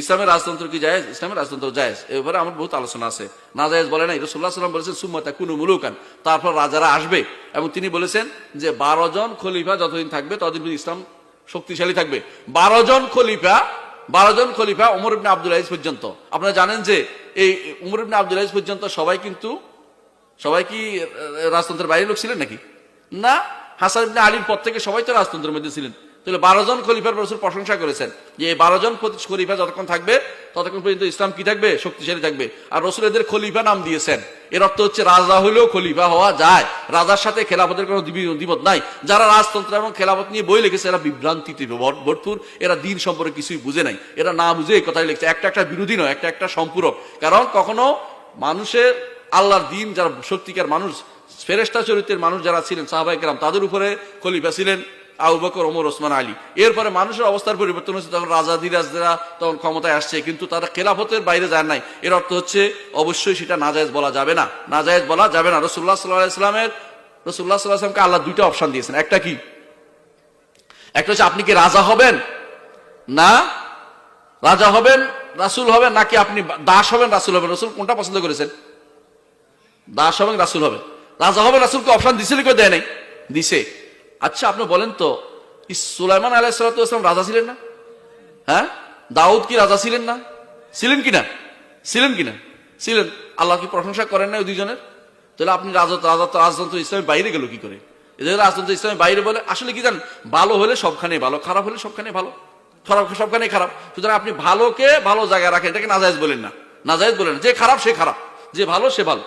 ইসলামের রাজতন্ত্র কি জায়েজ? ইসলামের রাজতন্ত্র জায়েজ। এবারে আমার বহুত আলোচনা আছে। না জায়েজ বলে নাই। রসুল্লাহ সাল্লাম বলেছেন সুম্মতা কুনু মুলুকান। তারপর রাজারা আসবে এবং তিনি বলেছেন যে, বারো জন খলিফা যতদিন থাকবে, ততদিন ইসলাম শক্তিশালী থাকবে। বারো জন খলিফা, বারো জন খলিফা উমর ইবনে আব্দুল আজিজ পর্যন্ত। আপনারা জানেন যে, এই উমর ইবনে আব্দুল আজিজ পর্যন্ত সবাই কিন্তু, সবাই কি রাজতন্ত্রের বাইরে লোক ছিলেন নাকি? না? হাসান ইবনে আলীর পর থেকে সবাই তো রাজতন্ত্রের মধ্যে ছিলেন। তাহলে বারো জন খলিফার রসুল প্রশংসা করেছেন যে এই বারো জন খলিফা যতক্ষণ থাকবে, ততক্ষণ পর্যন্ত ইসলাম কি থাকবে? শক্তিশালী থাকবে। আর রসুল এদের খলিফা নাম দিয়েছেন। এর অর্থ হচ্ছে রাজা হলেও খলিফা হওয়া যায়। রাজার সাথে খেলাফতের কোনো দ্বি- দ্বিমত নাই। যারা রাজতন্ত্র এবং খেলাফত নিয়ে বই লিখেছে, এরা বিভ্রান্তিতে ভর- ভরপুর। এরা দিন সম্পর্কে কিছুই বুঝে নাই। এরা না বুঝে এই কথাই লিখছে। একটা একটা বিরোধী নয়, একটা একটা সম্পূরক। কারণ কখনো মানুষের আল্লাহর দিন, যারা সত্যিকার মানুষ ফেরেস্তা চরিত্রের মানুষ যারা ছিলেন সাহাবাই কেরাম, তাদের উপরে খলিফা ছিলেন। আবু ওমর, ওসমান, আলী। এরপরে মানুষের অবস্থার পরিবর্তন হচ্ছে তখন রাজা, দিরাজরা তখন ক্ষমতায় আসছে, কিন্তু তারা খেলাফতের বাইরে যায় নাই। এর অর্থ হচ্ছে, অবশ্যই সেটা নাজায়েজ বলা যাবে না। নাজায়েজ বলা যাবে না। রসুল্লাহ সাল্লাহ ইসলামের রসুল্লাহ সাল্লাহ আসলামকে আল্লাহ দুইটা অপশন দিয়েছেন। একটা কি? একটা হচ্ছে, আপনি কি রাজা হবেন? না? রাজা হবেন, রাসুল হবেন, নাকি আপনি দাস হবেন, রাসুল হবেন? রসুল কোনটা পছন্দ করেছেন? দাস হবেন, রাসুল হবেন। রাজা হবেন, রাসুলকে অপশন দিছিল কেউ দেয় নাই? দিছে। আচ্ছা আপনি বলেন তো সুলাইমান আলাইসালাম রাজা ছিলেন না? হ্যাঁ? দাউদ কি রাজা ছিলেন না? ছিলেন কিনা? ছিলেন কিনা? ছিলেন। আল্লাহ কি প্রশংসা করেন না ওই দুজনের তাহলে আপনি রাজত্ব রাজতন্ত্র ইসলামের বাইরে গেল কি করে? এদের রাজতন্ত্র ইসলামের বাইরে বলে, আসলে কি জান ভালো হলে সবখানে ভালো, খারাপ হলে সবখানে ভালো। খারাপ সবখানে খারাপ। সুতরাং আপনি ভালোকে ভালো জায়গায় রাখেন। এটাকে নাজায়েজ বলেন না। নাজায়েজ বলেন যে খারাপ, সে খারাপ। যে ভালো, সে ভালো।